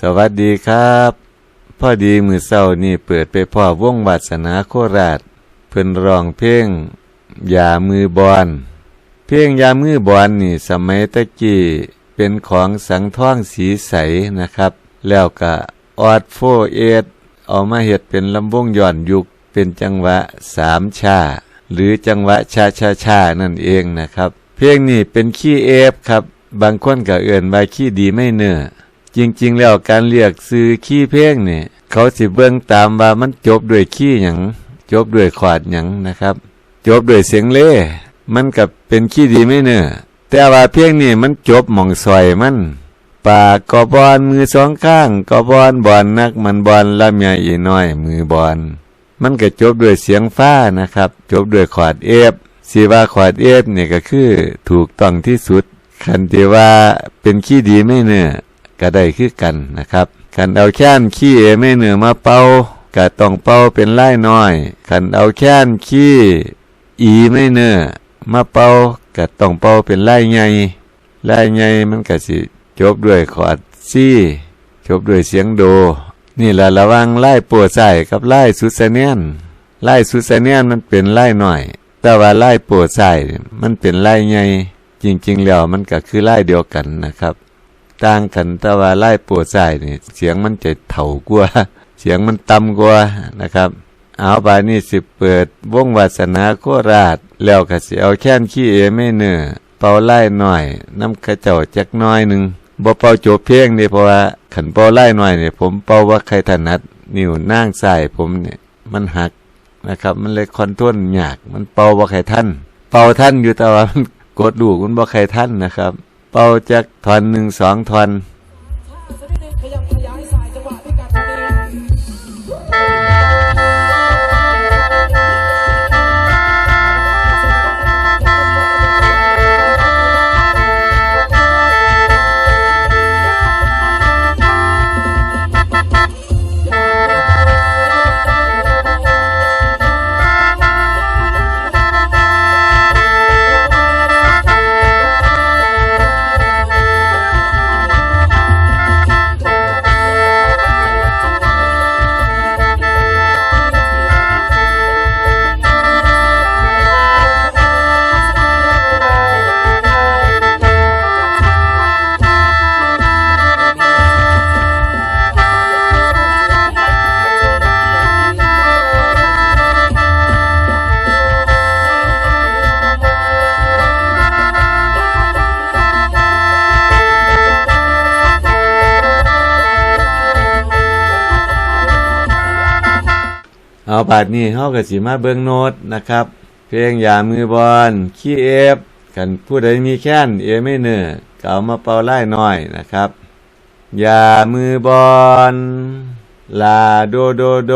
สวัสดีครับ พ่อดีมือเศร้านี่เปิดไปพ่อวงวาสนาโคราช เพิ่นร้องเพลงยามือบอลเพลงยามือบอลนี่สมัยตะกี้เป็นของสังท่องสีใสนะครับ แล้วก็ออดโฟเอดเอามาเฮ็ดเป็นลำวงย้อนยุคเป็นจังหวะสามชา หรือจังหวะชาชาชานั่นเองนะครับ เพลงนี้เป็นขี้เอฟครับ บางคนก็เอื่นว่าขี้ดีไม่เนื้อ จริง ๆ แล้วการเรียกซื้อขี้เพลงเนี่ยเขาสิเบิ่งตามว่ามันจบด้วยขี้หยังจบด้วยขวาดหยังนะครับ จบด้วยเสียงเล่มันกับเป็นขี้ดีไม่เนื้อแต่ว่าเพลงนี้มันจบหม่องซอยมันปากกอบอลมือสองข้างกอบอลบอลนักมันบอลลำใหญ่อีน้อย มือบอลมันก็จบด้วยเสียงฟ้านะครับ จบด้วยขวาดเอฟสีว่าขวาดเอฟเนี่ยก็คือถูกต้องที่สุดคันที่ว่าเป็นขี้ดีไม่เนื้อ ก็ได้คือกันนะครับคันเอาแค้นขี้ไม่เหนือมาเป่าก็ต้องเป่าเป็นไล่น้อยคันเอาแค้นขี้อีไม่เนื้อมาเป่าก็ต้องเป่าเป็นไล่ใหญ่ไล่ใหญ่มันก็สิจบด้วยขอดซี่จบด้วยเสียงโด นี่แหละระวังไล่ปวดใส่กับไล่สุดเสเนียนไล่สุดเสเนียนมันเป็นไล่หน่อย แต่ว่าไล่ปวดใส่มันเป็นไล่ใหญ่จริง ๆ แล้วมันก็คือไล่เดียวกันนะครับ ต่างกันต่ว่าไล่ปวดใส่นี่เสียงมันจะเถ่ากว่าเสียงมันต่ำกว่านะครับ เอาบานี่สิเปิดวงวาสนาโคราช แล้วก็สิเอาแค้นขี้เอไม่เนื้อเป่าไล่หน่อยน้ำกระเจ้าจักน้อยหนึ่งบ่เป่าโจเพลงนี่เพราะว่าขันเป่าไล่หน่อยเนี่ยผมเป่าว่าใครถนัดนิ้วนั่งใส่ผมเนี่ยมันหักนะครับ มันเลยคอนโทรลยากมันเป่าว่าใครท่าน เป่าท่านอยู่แต่ว่ามันกดลูมันบ่ใครท่านนะครับ เป่าจากทอนหนึ่งสองทอน เอาบาดนี้เฮาก็สิมาเบิงโน้ตนะครับ เพลงยามือบอลขี้เอฟกันผู้ใดมีแค้นเอไม่เนื้อก็เอามาเป่าไล่หน่อยนะครับยามือบอลลาโดโดโด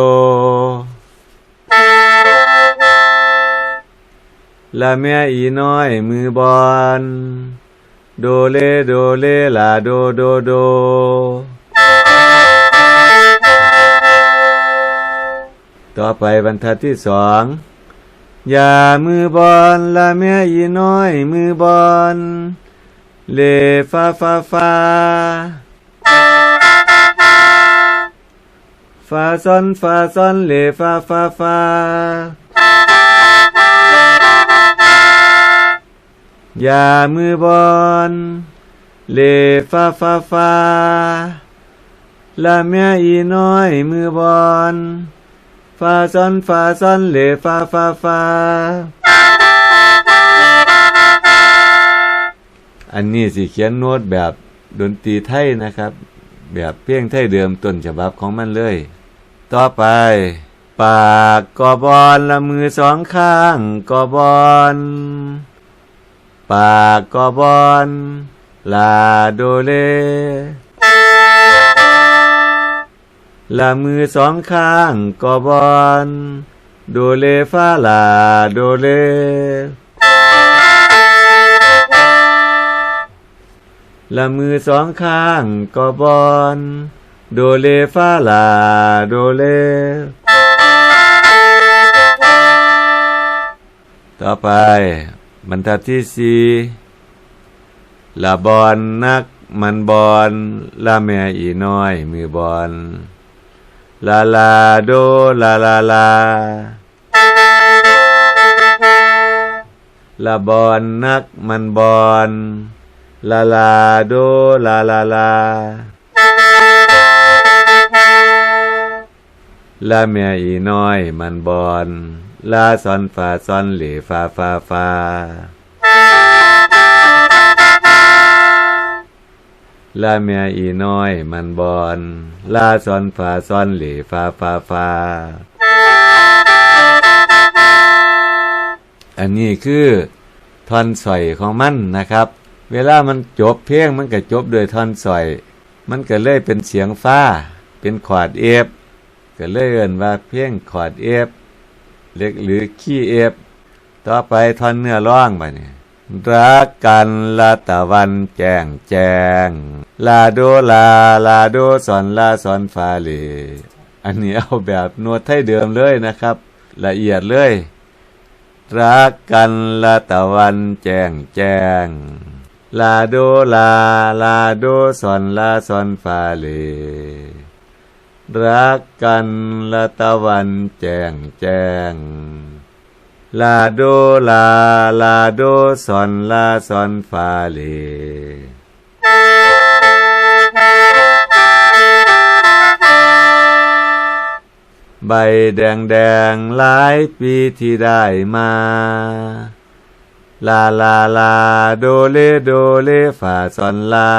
ลาแม่อีน้อยมือบอลโดเลโดเลลาโดโดโด ต่อไปบรรทัดที่สองอย่ามือบอลละแม่ยีน้อยมือบอลเลฟ้าฟ้าฟ้าฟ้าซ้อนฟ้าซ้อนเลฟ้าฟ้าฟ้าอย่ามือบอลเลฟ้าฟ้าฟ้าละแม่อีน้อยมือบอล ฟาซอนฟาซอนเลฟาฟาฟาอันนี้สิเขียนโน้ตแบบดนตรีไทยนะครับ แบบเพียงไทยเดิมต้นฉบับของมันเลย ต่อไป ปากกอบอลละมือสองข้างกอบอลปากกอบอลลาโดเล ละมือสองข้างกอบอลโดเลฟาลาโดเลละมือสองข้างกอบอลโดเลฟาลาโดเล ต่อไป บรรทัดที่สี่ละบอลนักมันบอนลาแม่อีน้อย มือบอน ลาลาโดลาลาลาลาบอนนักมันบอนลาลาโดลาลาลาลาแม่อีน้อยมันบอนลาซอนฟาซอนเหลฟาฟาฟา ลาเมียอีน้อยมันบอน ลาซอนฟาซอนเหลีฟาฟาฟาอันนี้คือท่อนสอยของมันนะครับ เวลามันจบเพลงมันก็จบด้วยท่อนสอย มันก็เลยเป็นเสียงฟ้า เป็นขอดเอฟก็เลยเอิ้นว่าเพลงขอดเอฟเล็กหรือขี้เอฟต่อไปท่อนเนื้อร้องบัดนี้ รักกันละตะวันแจ้งแจ้ง ลาโดลา ลาโดสอนลาสอนฟาเลอันนี้เอาแบบนวดไทยเดิมเลยนะครับ ละเอียดเลย รักกันละตะวันแจ้งแจ้ง ลาโดลา ลาโดสอนลาสอนฟาเลรักกันละตะวันแจ้งแจ้ง ลาโดลา ลาโดซอนลาซอนฟาเลใบแดงแดงหลายปีที่ได้มา ลาลาลาโดเลโดเลฟาซอนลา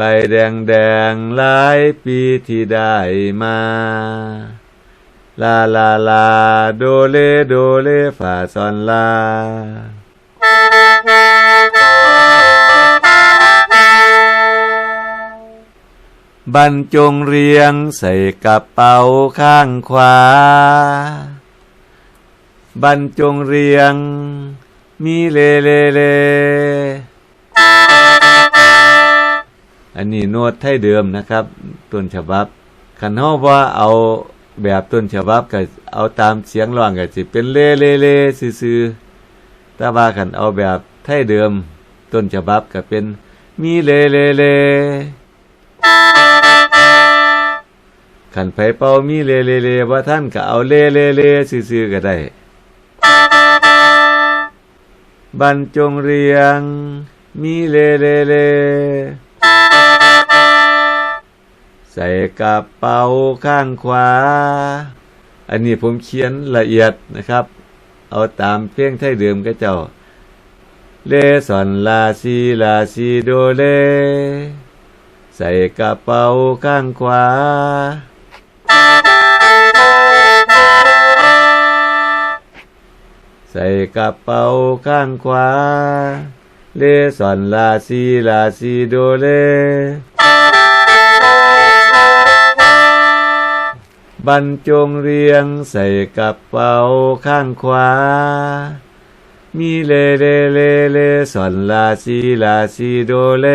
ใบแดงแดงหลายปีที่ได้มา ลาลาลาโดเลโดเลฟาซอนลาบรรจงเรียงใส่กระเป๋าข้างขวา บรรจงเรียง มีเลเลเล นนี้โน้ตไทยเดิมนะครับ ต้นฉบับคันเฮาว่าเอาแบบต้นฉบับก็เอาตามเสียงร้องก็สิเป็นเล่เล่เล่ซื่อๆแต่ว่าคันเอาแบบไทยเดิม ต้นฉบับก็เป็นมีเลเลเลคันไผเป่ามีเลเลเลว่าท่านก็เอาเลเลเลซื่อๆก็ได้บรรจงเรียง มีเลเลเล ส่กระเป๋าข้างขวา อันนี้ผมเขียนละเอียดนะครับ เอาตามเพลงไทยเดิมก็เจ้า เลสอนลาซีลาซีโดเล ใส่กระเป๋าข้างขวา ใส่กระเป๋าข้างขวา เลสอนลาซีลาซีโดเล บรรจงเรียงใส่กระเป๋าข้างขวา มีเลเลเลเลสอนลาซีลาซีโดเล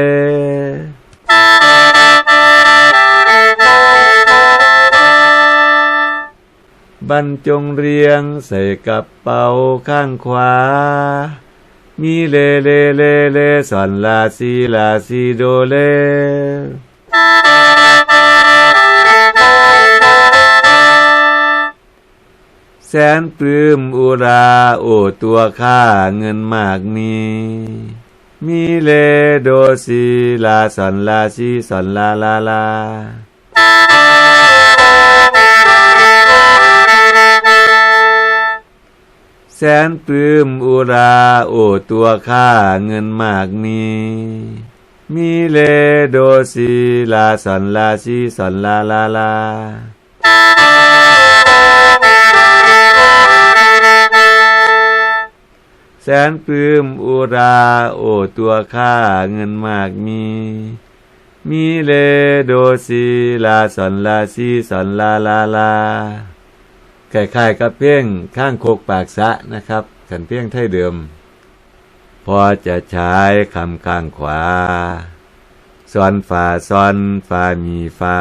บรรจงเรียงใส่กระเป๋าข้างขวา มีเลเลเลเลสอนลาซีลาซีโดเล แสนปลื้มอุรา โอตัวข้าเงินมากมีมีเลโดซีลาสอนลาซีสอนลาลาลาแสนปลื้มอุรา โอตัวข้าเงินมากมีมีเลโดซีลาสอนลาซีสอนลาลาลา แสนปลื้มอุรา โอตัวข้าเงินมากมี มีเลโดซีลาสอนลาซีสอนลาลาลาคล้ายๆกับเพียงข้างโคกปากสะนะครับขันเพียงไทยเดิม พอจะใช้คำข้างขวาซอนฝาซอนฝามีฟ้า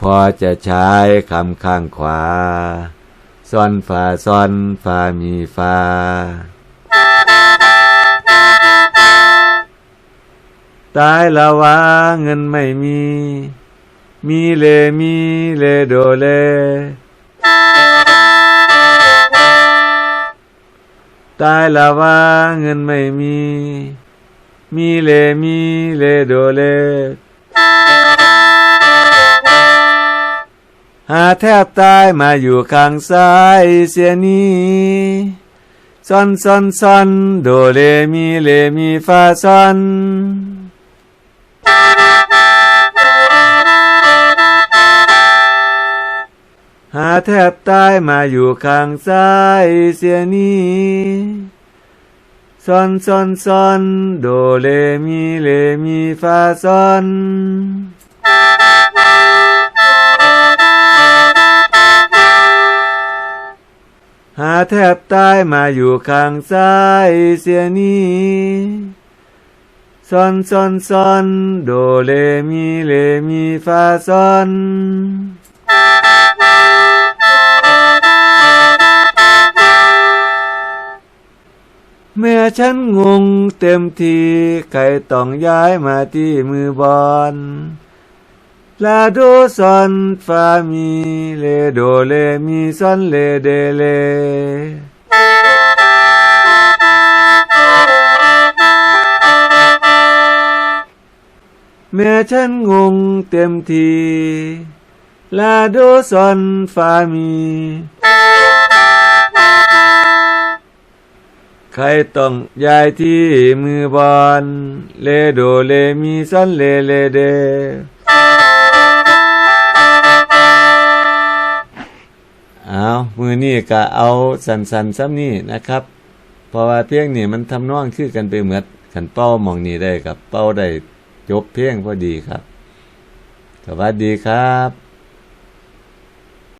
พอจะใช้คำข้างขวา ซอนฟาซอนฟามีฟาตายละวาเงินไม่มี มีเลมีเลโดเล ตายละวาเงินไม่มี มีเลมีเลโดเล หาแทบตายมาอยู่ข้างซ้ายเสียนี้ซอนซอนซอนโดเลมีเลมีฟาซอนหาแทบตายมาอยู่ข้างซ้ายเสียนี้ซอนซอนซอนโดเลมีเลมีฟาซอน หาแทบตายมาอยู่ข้างซ้ายเสียนี้ซอนซอนซอนโดเลมีเลมีฟาซอนเมื่อฉันงงเต็มทีใครต้องย้ายมาที่มือบอล ลาโดซอนฟามีเลโดเลมีซอนเลเดเล แม่ฉันงงเต็มที ลาโดซอนฟามี ใครต้องย้ายที่มือบอลเลโดเลมีซอนเลเลเด เอามือนี่ก็เอาสันสันๆซ้ำนี่นะครับ เพราะว่าเพียงนี่มันทำนองคือกันไปเหมือนขันเป้ามองนี่ได้กับเป้าได้จบเพียงพอดีครับ สวัสดีครับ